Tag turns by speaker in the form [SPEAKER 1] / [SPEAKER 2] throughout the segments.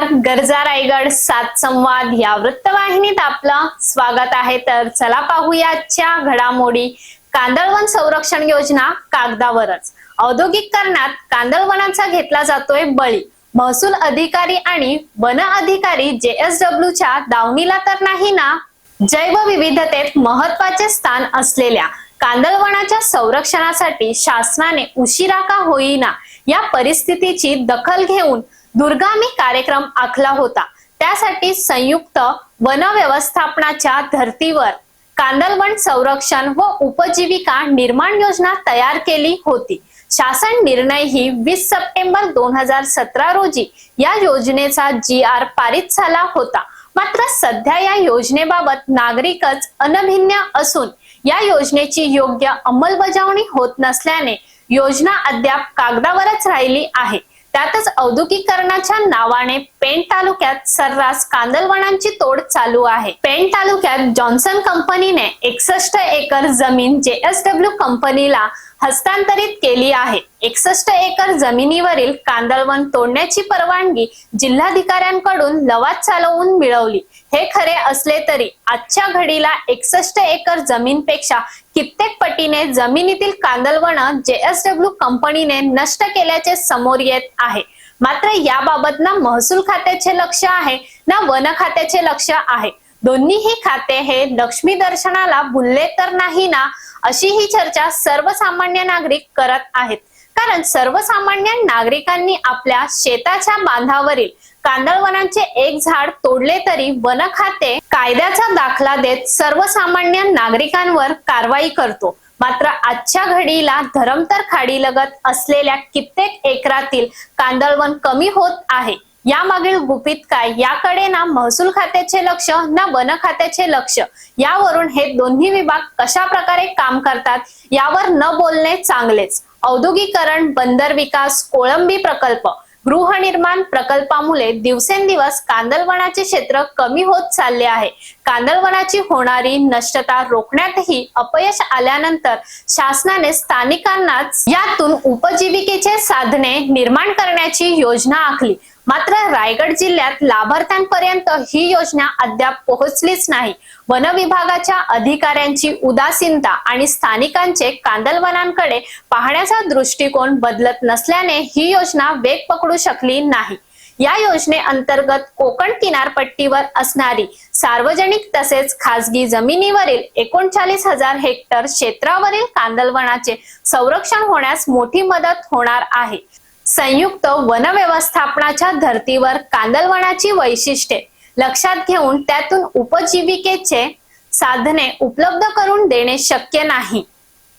[SPEAKER 1] नमस्कार. गरजा रायगड सात संवाद या वृत्तवाहिनीत आपलं स्वागत आहे. तर चला पाहूया आजच्या घडामोडी. कांदळवन संरक्षण योजना कागदावरच. औद्योगिकरणात कांदळवनाचा घेतला जातोय बळी. महसूल अधिकारी आणि वन अधिकारी जे JSW च्या दावणीला तर नाही ना? जैवविविधतेत महत्त्वाचे स्थान असलेल्या कांदळवनाच्या संरक्षणासाठी शासनाने उशिरा का होईना या परिस्थितीची दखल घेऊन दुर्गामी कार्यक्रम आखला होता. त्यासाठी संयुक्त वन व्यवस्थापनाच्या धर्तीवर कांदलवन संरक्षण व उपजीविका निर्माण योजना तयार केली होती. शासन निर्णय ही वीस सप्टेंबर दोन हजार सतरा रोजी या योजनेचा जी आर पारित झाला होता. मात्र सध्या या योजनेबाबत नागरिकच अनभिन्न असून या योजनेची योग्य अंमलबजावणी होत नसल्याने योजना अद्याप कागदावरच राहिली आहे. त्यातच औद्योगिकरणाच्या नावाने पेण तालुक्यात सर्रास कांदलवनांची तोड चालू आहे. पेण तालुक्यात जॉन्सन कंपनीने एकसष्ट एकर जमीन जेएसडब्ल्यू कंपनीला हस्तांतरित केली आहे. एकसष्ट एकर जमिनीवरील कांदळवन तोडण्याची परवानगी जिल्हाधिकाऱ्यांकडून लवाद चालवून मिळवली. हे खरे असले तरी आजच्या घडीला एकसष्ट एकर जमीनपेक्षा कित्येक पटीने जमिनीतील कांदळवन जेएसडब्ल्यू कंपनीने नष्ट केल्याचे समोर येत आहे. मात्र याबाबत ना महसूल खात्याचे लक्ष आहे ना वन खात्याचे लक्ष आहे? दोन्हीही खाते हे लक्ष्मी दर्शनाला भुलले तर नाही ना? अशी ही चर्चा सर्वसामान्य नागरिक करत आहेत. कारण सर्वसामान्य नागरिकांनी आपल्या शेताच्या बांधावरील कांदळवनांचे एक झाड तोडले तरी वन खाते कायद्याचा दाखला देत सर्वसामान्य नागरिकांवर कारवाई करतो. मात्र आजच्या घडीला धरमतर खाडीलगत असलेल्या कित्येक एकरातील कांदळवन कमी होत आहे. यामागील गुपित काय? याकडे ना महसूल खात्याचे लक्ष ना वन खात्याचे लक्ष. यावरून हे दोन्ही विभाग कशा प्रकारे काम करतात? यावर न बोलणे चांगलेच. औद्योगिकरण बंदर विकास कोळंबी प्रकल्प. गृहनिर्माण प्रकल्पामुळे दिवसेंदिवस कांदळवनाचे क्षेत्र कमी होत चालले आहे. कांदळवनाची होणारी नष्टता रोखण्यातही अपयश आल्यानंतर शासनाने स्थानिकांनाच यातून उपजीविकेचे साधने निर्माण करण्याची योजना आखली. मात्र रायगड जिल्ह्यात लाभार्थ्यांपर्यंत ही योजना अद्याप पोहोचलीच नाही. वन विभागाच्या अधिकाऱ्यांची उदासीनता आणि स्थानिकांचे कांदलवनांकडे पाहण्याचा दृष्टिकोन बदलत नसल्याने ही योजना वेग पकडू शकली नाही. या योजनेअंतर्गत कोकण किनारपट्टीवर असणारी सार्वजनिक तसेच खासगी जमिनीवरील एकोणचाळीस हजार हेक्टर क्षेत्रावरील कांदलवनाचे संरक्षण होण्यास मोठी मदत होणार आहे. संयुक्त वन व्यवस्थापनाच्या धर्तीवर कांदलवनाची वैशिष्ट्ये. लक्षात घेऊन त्यातून उपजीविकेचे साधने उपलब्ध करून देणे शक्य नाही.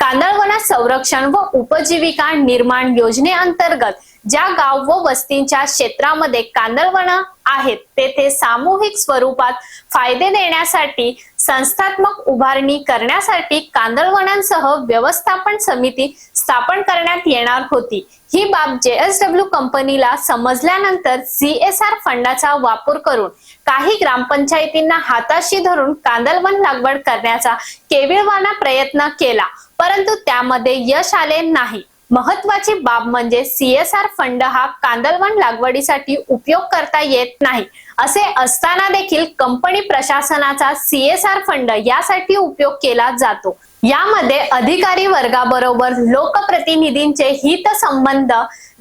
[SPEAKER 1] कांदळवना संरक्षण व उपजीविका निर्माण योजनेअंतर्गत ज्या गाव व वस्तींच्या क्षेत्रामध्ये कांदळवन आहेत तेथे सामूहिक स्वरूपात फायदे देण्यासाठी संस्थात्मक उभारणी करण्यासाठी कांदळवनांसह व्यवस्थापन समिती स्थापन करण्यात येणार होती. ही बाब जेएसडब्ल्यू कंपनीला समजल्यानंतर सीएसआर फंडाचा वापर करून काही ग्रामपंचायतींना हाताशी धरून कांदलवन लागवड करण्याचा केविळवाना प्रयत्न केला. परंतु त्यामध्ये यश आले नाही. महत्वाची बाब म्हणजे सीएसआर फंड हा कांदलवन लागवडीसाठी उपयोग करता येत नाही. असे असताना देखील कंपनी प्रशासनाचा सीएसआर फंड यासाठी उपयोग केला जातो. यामध्ये अधिकारी वर्गाबरोबर लोकप्रतिनिधींचे हितसंबंध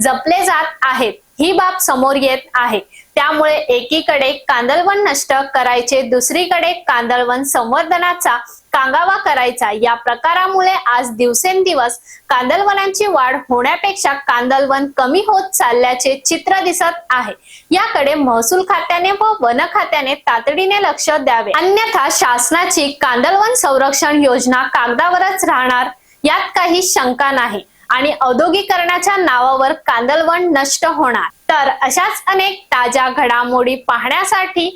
[SPEAKER 1] जपले जात आहेत. ही बाब समोर येत आहे. त्यामुळे एकीकडे कांदळवन नष्ट करायचे दुसरीकडे कांदळवन संवर्धनाचा कांगावा करायचा. या प्रकारामुळे आज दिवसेंदिवस कांदलवनांची वाढ होण्यापेक्षा कांदलवन कमी होत चालल्याचे चित्र दिसत आहे. याकडे महसूल खात्याने व वन खात्याने तातडीने लक्ष द्यावे. अन्यथा शासनाची कांदलवन संरक्षण योजना कागदावरच राहणार यात काही शंका नाही आणि औद्योगिकरणाच्या नावावर कांदलवन नष्ट होणार. तर अशाच अनेक ताज्या घडामोडी पाहण्यासाठी